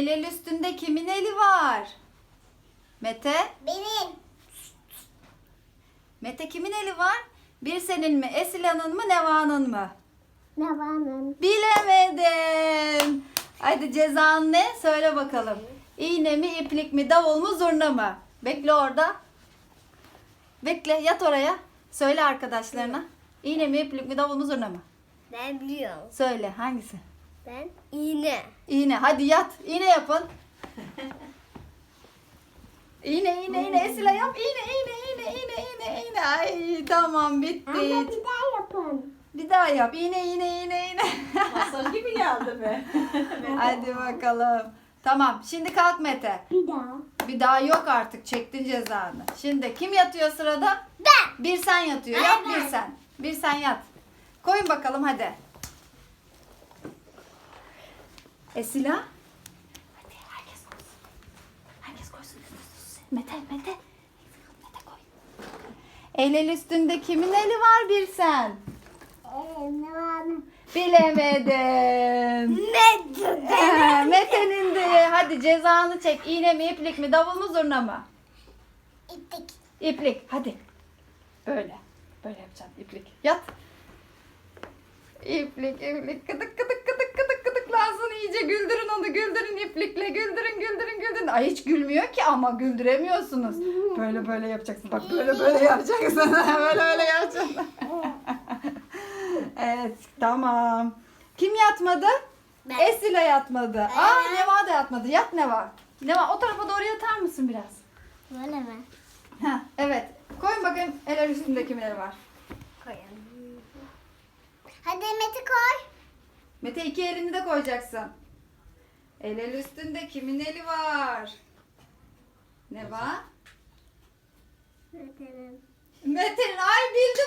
El el üstünde kimin eli var? Mete? Benim. Mete kimin eli var? Bir senin mi, Esila'nın mı, Neva'nın mı? Navanın. Bilemedin. Haydi cezan ne? Söyle bakalım. İğne mi, iplik mi, davul mu, zurna mı? Bekle orada. Bekle, yat oraya. Söyle arkadaşlarına. İğne mi, iplik mi, davul mu, zurna mı? Ben biliyorum. Söyle hangisi? Ben iğne. İğne. Hadi yat. İğne yapın. İğne, iğne, iğne. Esila yap. İğne, iğne, iğne, iğne, iğne, iğne. Ay tamam bitti. daha yapın. Bir daha yap. İğne, iğne, iğne, iğne. Masal gibi geldi be. Hadi bakalım. Tamam. Şimdi kalk Mete. Bir daha. Bir daha yok artık. Çektin cezanı. Şimdi kim yatıyor sırada? Ben. Bir sen yatıyor. Yat bir sen. Bir sen yat. Koyun bakalım hadi. Esila. Hadi herkes koysun. Herkes koysun. Mete, Mete. Mete koy. El el üstünde kimin eli var bir sen? Bilemedin. Ne? Mete'nin de hadi cezanı çek. İğne mi, iplik mi, davul mu, zurna mı? İptik. İplik. Hadi. Böyle. Böyle yapacaksın. İplik. Yat. İplik, iplik. Kıdık kıdık iyice. Güldürün onu. Güldürün iplikle. Güldürün, güldürün, güldürün. Ay hiç gülmüyor ki ama güldüremiyorsunuz. Böyle böyle yapacaksın. Bak böyle böyle yapacaksın. böyle böyle yapacaksın. evet. Tamam. Kim yatmadı? Ben. Esila yatmadı. Aa Evet. Neva da yatmadı. Yat Neva. Neva o tarafa doğru yatar mısın biraz? Böyle mi? Ha, evet. Koyun bakayım el el üstünde kimleri var. Koyalım. Hadi Mete koy. Mete iki elini de koyacaksın. El el üstünde kimin eli var? Ne var? Mete'nin. Mete'nin ay bildi